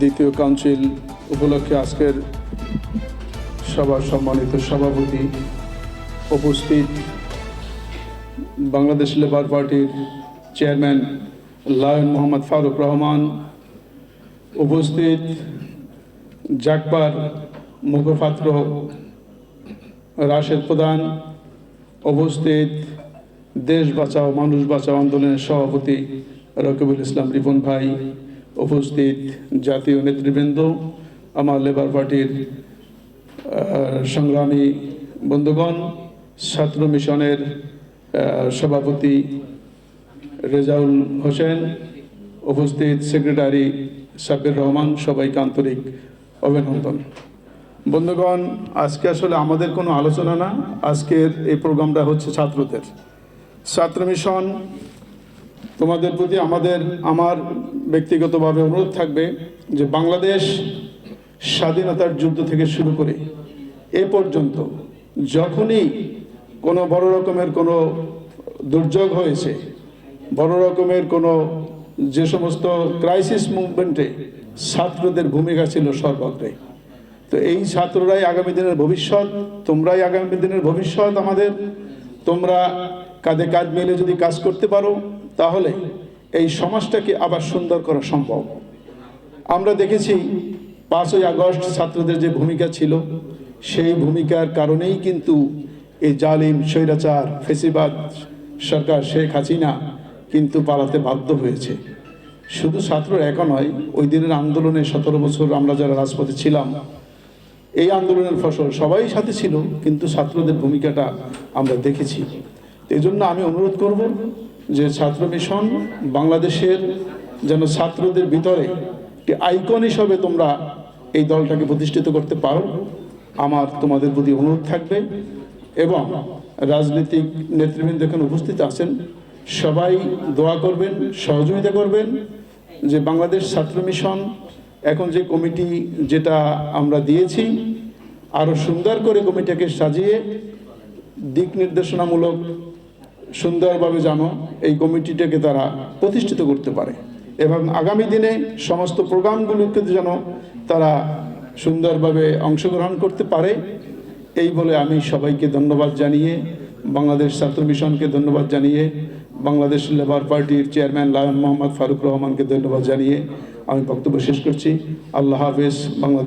দ্বিতীয় কাউন্সিল উপলক্ষে আজকের সভার সম্মানিত সভাপতি উপস্থিত বাংলাদেশ লেবার পার্টির চেয়ারম্যান লায়ন মোহাম্মদ ফারুক রহমান, উপস্থিত জাকবার মুখপাত্র রাশেদ প্রধান, উপস্থিত দেশ বাঁচাও, মানুষ বাঁচাও আন্দোলনের সভাপতি রকিবুল ইসলাম রিপন ভাই উপস্থিত জাতীয় নেতৃবৃন্দ, আমার লেবার পার্টির সংগ্রামী বন্ধুগণ, ছাত্র মিশনের সভাপতি রেজাউল হোসেন, উপস্থিত সেক্রেটারি সাব্বির রহমান, সবাইকে আন্তরিক অভিনন্দন। বন্ধুগণ, আজকে আসলে আমাদের কোনো আলোচনা না, আজকের এই প্রোগ্রামটা হচ্ছে ছাত্রদের। ছাত্র মিশন তোমাদের প্রতি আমাদের, আমার ব্যক্তিগতভাবে অনুরোধ থাকবে যে বাংলাদেশ স্বাধীনতার যুদ্ধ থেকে শুরু করে এ পর্যন্ত যখনই কোনো বড় রকমের কোনো দুর্যোগ হয়েছে, বড় রকমের কোনো যে সমস্ত ক্রাইসিস মুভমেন্টে ছাত্রদের ভূমিকা ছিল সর্বত্রে তো এই ছাত্ররাই আগামী দিনের ভবিষ্যৎ, তোমরাই আগামী দিনের ভবিষ্যৎ আমাদের। তোমরা কাঁধে কাঁধ মেলে যদি কাজ করতে পারো তাহলে এই সমাজটাকে আবার সুন্দর করা সম্ভব। আমরা দেখেছি পাঁচই আগস্ট ছাত্রদের যে ভূমিকা ছিল, সেই ভূমিকার কারণেই কিন্তু এই জালিম, স্বৈরাচার, ফেসিবাদ সরকার শেখ হাসিনা কিন্তু পালাতে বাধ্য হয়েছে। শুধু ছাত্র একা নয়, ওই দিনের আন্দোলনে সতেরো বছর আমরা যারা রাজপথে ছিলাম, এই আন্দোলনের ফসল সবাই সাথে ছিল, কিন্তু ছাত্রদের ভূমিকাটা আমরা দেখেছি। এই জন্য আমি অনুরোধ করব যে ছাত্র মিশন বাংলাদেশের যেন ছাত্রদের ভিতরে একটি আইকন হিসাবে তোমরা এই দলটাকে প্রতিষ্ঠিত করতে পারো, আমার তোমাদের প্রতি অনুরোধ থাকবে। এবং রাজনৈতিক নেতৃবৃন্দ এখানে উপস্থিত আছেন, সবাই দোয়া করবেন, সহযোগিতা করবেন যে বাংলাদেশ ছাত্র মিশন এখন যে কমিটি যেটা আমরা দিয়েছি আরও সুন্দর করে কমিটিকে সাজিয়ে দিক নির্দেশনামূলক সুন্দরভাবে যেন এই কমিটিটাকে তারা প্রতিষ্ঠিত করতে পারে। এবং আগামী দিনে সমস্ত প্রোগ্রামগুলোকে যেন তারা সুন্দরভাবে অংশগ্রহণ করতে পারে, এই বলে আমি সবাইকে ধন্যবাদ জানিয়ে, বাংলাদেশ ছাত্র মিশনকে ধন্যবাদ জানিয়ে, বাংলাদেশ লেবার পার্টির চেয়ারম্যান লায়ন মোহাম্মদ ফারুক রহমানকে ধন্যবাদ জানিয়ে আমি বক্তব্য শেষ করছি। আল্লাহ হাফেজ, বাংলাদেশ